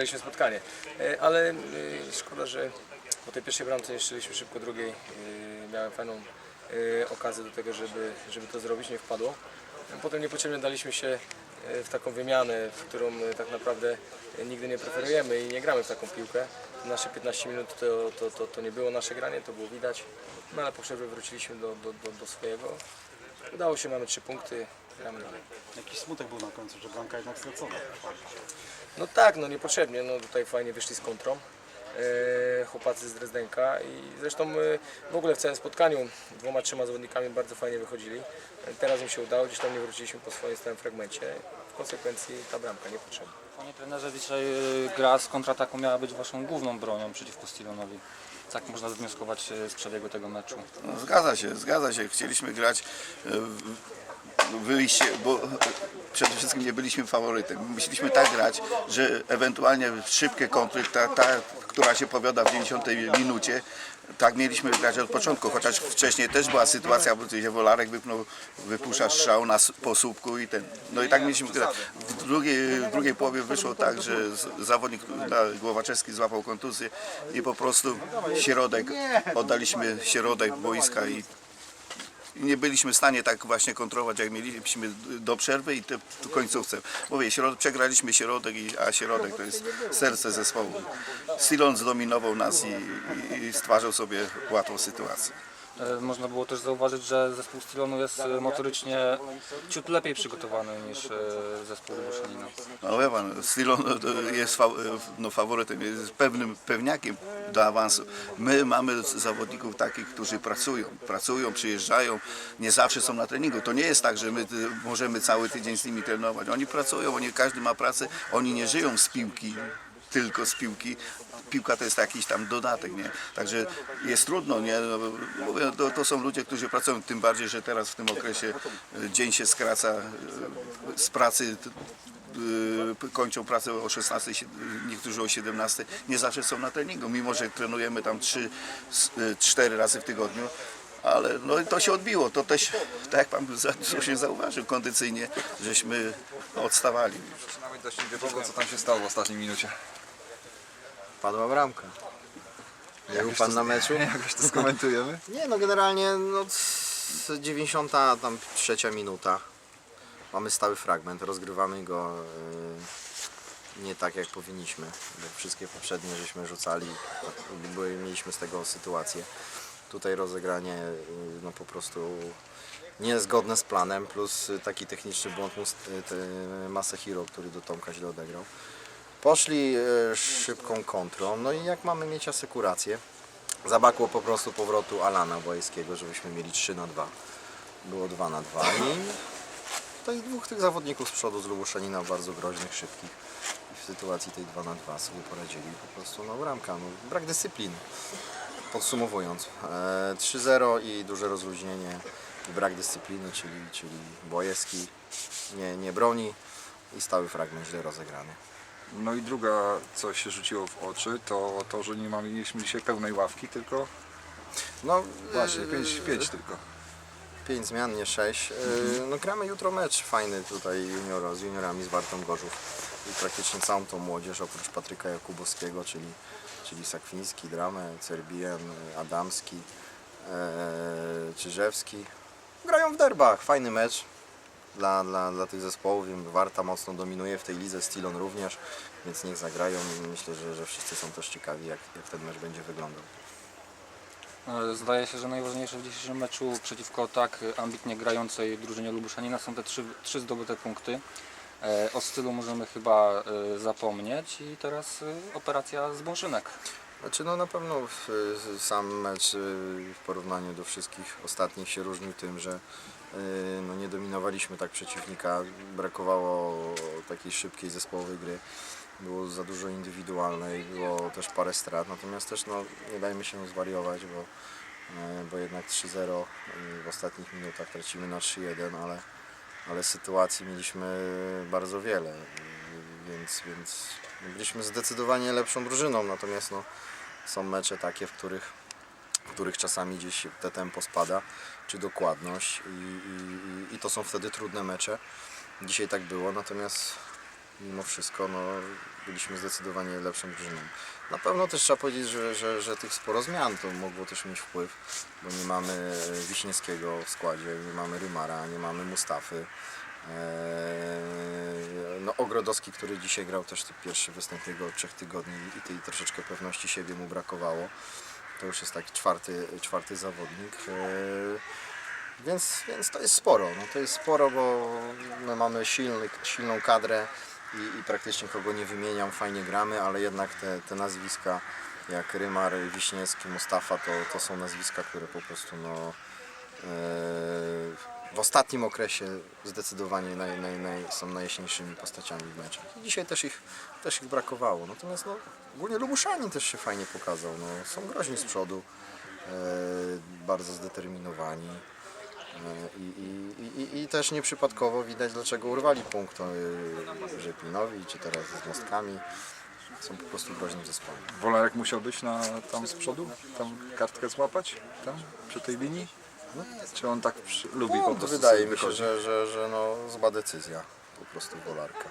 Wygraliśmy spotkanie, E, ale e, szkoda, że po tej pierwszej bramce nie strzeliśmy szybko drugiej. E, Miałem fajną okazję do tego, żeby, żeby to zrobić, nie wpadło. Potem niepotrzebnie daliśmy się w taką wymianę, w którą tak naprawdę nigdy nie preferujemy i nie gramy w taką piłkę. Nasze 15 minut to, to, to, to nie było nasze granie, to było widać, no ale po przerwie wróciliśmy do, do, do, do swojego. Udało się, mamy 3 punkty, gramy dalej. Jakiś smutek był na końcu, że bramka jednak stracona. No tak, no niepotrzebnie, no tutaj fajnie wyszli z kontrą. e, Chłopacy z Drezdenka i zresztą e, w ogóle w całym spotkaniu dwoma, trzema zawodnikami bardzo fajnie wychodzili. E, Teraz im się udało, gdzieś tam nie wróciliśmy po swoim stałym fragmencie. W konsekwencji ta bramka niepotrzebna. Panie trenerze, dzisiaj y, gra z kontrataku miała być waszą główną bronią przeciwko Stilonowi. Tak można wywnioskować y, z przebiegu tego meczu. No, zgadza się, zgadza się. Chcieliśmy grać e, wyjście, bo e, przede wszystkim nie byliśmy faworytem. Musieliśmy tak grać, że ewentualnie szybkie kontry, ta, ta która się powiada w 90 minucie, tak mieliśmy grać od początku, chociaż wcześniej też była sytuacja, gdzie Wolarek wypnął, wypuszcza strzał na, s- po słupku i ten. No i tak mieliśmy grać. W drugiej, w drugiej połowie wyszło tak, że zawodnik Głowaczewski złapał kontuzję i po prostu środek, oddaliśmy środek boiska i nie byliśmy w stanie tak właśnie kontrolować, jak mieliśmy do przerwy i te, końcówce. Mówię, środ, przegraliśmy środek, a środek to jest serce zespołu. Stilon zdominował nas i, i stwarzał sobie łatwą sytuację. E, Można było też zauważyć, że zespół Stilonu jest motorycznie ciut lepiej przygotowany niż y, zespół Lubuszanina. No wie pan, Stilon jest fa, no, faworytem, jest pewnym pewniakiem do awansu. My mamy zawodników takich, którzy pracują, pracują, przyjeżdżają, nie zawsze są na treningu. To nie jest tak, że my możemy cały tydzień z nimi trenować. Oni pracują, oni, każdy ma pracę, oni nie żyją z piłki, tylko z piłki. Piłka to jest jakiś tam dodatek, nie? Także jest trudno, nie? No, mówię, to, to są ludzie, którzy pracują, tym bardziej, że teraz w tym okresie y, dzień się skraca y, z pracy y, kończą pracę o 16, si- niektórzy o 17, nie zawsze są na treningu, mimo że trenujemy tam 3, 4 razy w tygodniu. Ale no to się odbiło, to też, tak jak pan słusznie zauważył, kondycyjnie żeśmy odstawali. Nawet dość nie wiadomo, co tam się stało w ostatniej minucie. Padła bramka. Nie był pan na meczu? Jakoś to skomentujemy? Nie, no generalnie no, c- 93 minuta. Mamy stały fragment, rozgrywamy go yy, nie tak jak powinniśmy, bo wszystkie poprzednie żeśmy rzucali, bo mieliśmy z tego sytuację. Tutaj rozegranie yy, no po prostu niezgodne z planem, plus taki techniczny błąd te- Masahiro, który do Tomka źle odegrał. Poszli e, szybką kontrą, no i jak mamy mieć asekurację? Zabrakło po prostu powrotu Alana Bojskiego, żebyśmy mieli 3 na 2. Było 2 na 2 i to dwóch tych zawodników z przodu z Lubuszanina bardzo groźnych, szybkich. I w sytuacji tej 2 na 2 sobie poradzili. Po prostu no bramka, no, brak dyscypliny. Podsumowując, e, 3-0 i duże rozluźnienie brak dyscypliny, czyli, czyli Bojewski nie, nie broni i stały fragment źle rozegrany. No i druga, co się rzuciło w oczy, to to, że nie mieliśmy dzisiaj pełnej ławki, tylko No, właśnie e, 5 pięć tylko. 5 zmian, nie 6. No gramy jutro mecz fajny tutaj juniora, z juniorami z Wartą Gorzów. I praktycznie całą tą młodzież oprócz Patryka Jakubowskiego, czyli, czyli Sakwiński, Dramę, Cerbien, Adamski, e, Czyżewski. Grają w derbach, fajny mecz dla, dla, dla tych zespołów. Warta mocno dominuje w tej lidze, Stilon również, więc niech zagrają. Myślę, że, że wszyscy są też ciekawi jak, jak ten mecz będzie wyglądał. E, Zdaje się, że najważniejsze w dzisiejszym meczu przeciwko tak ambitnie grającej drużynie Lubuszanina są te trzy, trzy zdobyte punkty. E, O stylu możemy chyba e, zapomnieć i teraz e, operacja z Bąszynek. Znaczy no na pewno sam mecz w porównaniu do wszystkich ostatnich się różnił tym, że no, nie dominowaliśmy tak przeciwnika, brakowało takiej szybkiej zespołowej gry, było za dużo indywidualnej, było też parę strat, natomiast też no, nie dajmy się zwariować, bo, bo jednak 3-0 y, w ostatnich minutach tracimy na 3-1, ale, ale sytuacji mieliśmy bardzo wiele, więc, więc byliśmy zdecydowanie lepszą drużyną, natomiast no, są mecze takie, w których, w których czasami gdzieś te tempo spada, czy dokładność i, i- i to są wtedy trudne mecze. Dzisiaj tak było, natomiast mimo wszystko no, byliśmy zdecydowanie lepszą drużyną. Na pewno też trzeba powiedzieć, że, że, że tych sporo zmian to mogło też mieć wpływ, bo nie mamy Wiśniewskiego w składzie, nie mamy Rymara, nie mamy Mustafy. Eee, No, Ogrodowski, który dzisiaj grał też pierwszy występ jego od trzech tygodni i tej troszeczkę pewności siebie mu brakowało. To już jest taki czwarty, czwarty zawodnik. Eee, Więc, więc to jest sporo. No, to jest sporo, bo my mamy silny, silną kadrę i, i praktycznie kogo nie wymieniam, fajnie gramy, ale jednak te, te nazwiska jak Rymar, Wiśniewski, Mustafa to, to są nazwiska, które po prostu no, e, w ostatnim okresie zdecydowanie naj, naj, naj, są najjaśniejszymi postaciami w meczach. I dzisiaj też ich, też ich brakowało. Natomiast no, ogólnie Lubuszanin też się fajnie pokazał. No, są groźni z przodu, e, bardzo zdeterminowani. I, i, i, I też nieprzypadkowo widać, dlaczego urwali punkt e, Rzepinowi, czy teraz z Mostkami. Są po prostu groźnym zespołem. Wolarek musiał być na, tam z przodu? Tam kartkę złapać? Tam? Przy tej linii? Czy on tak przy, lubi po No, prostu wydaje mi się, że, że, że no, zła decyzja po prostu Wolarka.